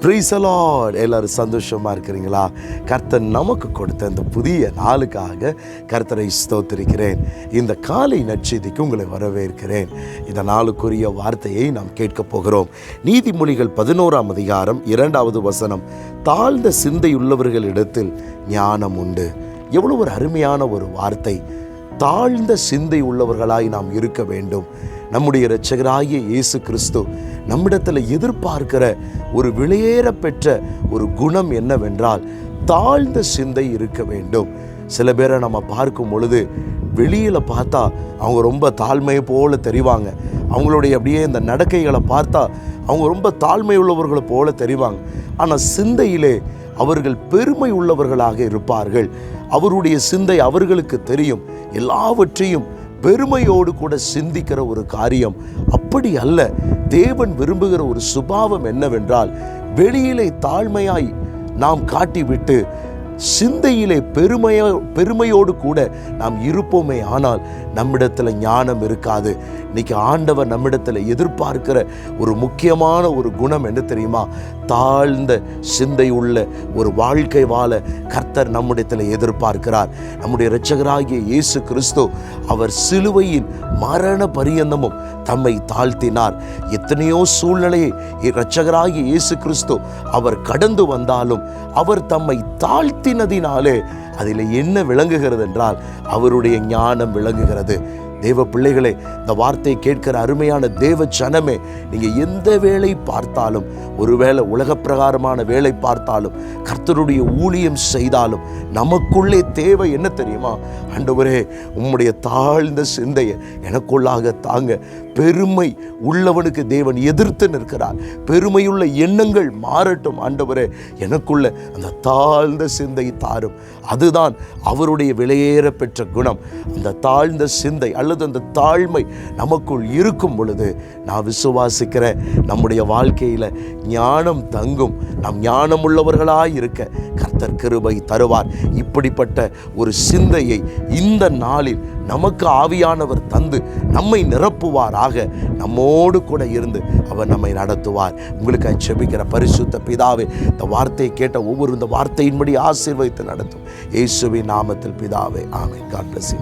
ப்ரீசலாட் எல்லாரும் சந்தோஷமாக இருக்கிறீங்களா? கர்த்தர் நமக்கு கொடுத்த இந்த புதிய நாளுக்காக கர்த்தரை ஸ்தோத்திருக்கிறேன். இந்த காலை நற்செய்திக்கு உங்களை வரவேற்கிறேன். இந்த நாளுக்குரிய வார்த்தையை நாம் கேட்கப் போகிறோம். நீதிமொழிகள் பதினோராம் அதிகாரம் இரண்டாவது வசனம். தாழ்ந்த சிந்தையுள்ளவர்களிடத்தில் ஞானம் உண்டு. எவ்வளோ ஒரு அருமையான ஒரு வார்த்தை. தாழ்ந்த சிந்தை உள்ளவர்களாய் நாம் இருக்க வேண்டும். நம்முடைய இரட்சகராகிய இயேசு கிறிஸ்து நம்மிடத்தில் எதிர்பார்க்கிற ஒரு வெளியேற பெற்ற ஒரு குணம் என்னவென்றால் தாழ்ந்த சிந்தை இருக்க வேண்டும். சில பேரை நம்ம பார்க்கும் பொழுது வெளியில் பார்த்தா அவங்க ரொம்ப தாழ்மையை போல தெரிவாங்க. அவங்களுடைய அப்படியே இந்த நடக்கைகளை பார்த்தா அவங்க ரொம்ப தாழ்மை உள்ளவர்களை போல தெரிவாங்க. ஆனால் சிந்தையிலே அவர்கள் பெருமை உள்ளவர்களாக இருப்பார்கள். அவருடைய சிந்தை அவர்களுக்கு தெரியும். எல்லாவற்றையும் பெருமையோடு கூட சிந்திக்கிற ஒரு காரியம் அப்படி அல்ல. தேவன் விரும்புகிற ஒரு சுபாவம் என்னவென்றால் வெளியிலே தாழ்மையாய் நாம் காட்டிவிட்டு சிந்தையிலே பெருமையோ பெருமையோடு கூட நாம் இருப்போமே ஆனால் நம்மிடத்தில் ஞானம் இருக்காது. இன்னைக்கு ஆண்டவர் நம்மிடத்தில் எதிர்பார்க்கிற ஒரு முக்கியமான ஒரு குணம் என்ன தெரியுமா? தாழ்ந்த சிந்தை உள்ள ஒரு வாழ்க்கை வாழ கர்த்தர் நம்மிடத்தில் எதிர்பார்க்கிறார். நம்முடைய இரட்சகராகிய இயேசு கிறிஸ்து அவர் சிலுவையின் மரண பரியந்தமும் தம்மை தாழ்த்தினார். எத்தனையோ சூழ்நிலையை இரட்சகராகிய இயேசு கிறிஸ்து அவர் கடந்து வந்தாலும் அவர் தம்மை தாழ்த்தினதினாலே அதில் என்ன விளங்குகிறது என்றால் அவருடைய ஞானம் விளங்குகிறது. தேவ பிள்ளைகளே இந்த வார்த்தையை கேட்கிற அருமையான தேவ சனமே நீங்கள் எந்த வேலை பார்த்தாலும் ஒருவேளை உலக பிரகாரமான வேலை பார்த்தாலும் கர்த்தருடைய ஊழியம் செய்தாலும் நமக்குள்ளே தேவை என்ன தெரியுமா? ஆண்டவரே உம்முடைய தாழ்ந்த சிந்தையை எனக்குள்ளாக தாங்க. பெருமை உள்ளவனுக்கு தேவன் எதிர்த்து நிற்கிறார். பெருமையுள்ள எண்ணங்கள் மாறட்டும் ஆண்டவரே எனக்குள்ள அந்த தாழ்ந்த சிந்தை தாரும். அது அதுதான் அவருடைய விலையேற பெற்ற குணம். அந்த தாழ்ந்த சிந்தை அல்லது அந்த தாழ்மை நமக்குள் இருக்கும் பொழுது நான் விசுவாசிக்கிறேன் நம்முடைய வாழ்க்கையில் ஞானம் தங்கும் நாம் ஞானம் உள்ளவர்களாய் இருக்க கர்த்தர் கிருபை தருவார். இப்படிப்பட்ட ஒரு சிந்தையை இந்த நாளில் நமக்கு ஆவியானவர் தந்து நம்மை நிரப்புவாராக நம்மோடு கூட இருந்து அவர் நம்மை நடத்துவார். உங்களுக்கு செபிக்கிற பரிசுத்த பிதாவே இந்த வார்த்தையை கேட்ட ஒவ்வொரு இந்த வார்த்தையின்படி ஆசீர்வதித்து நடத்தும். இயேசுவின் நாமத்தில் பிதாவே ஆமை காட் bless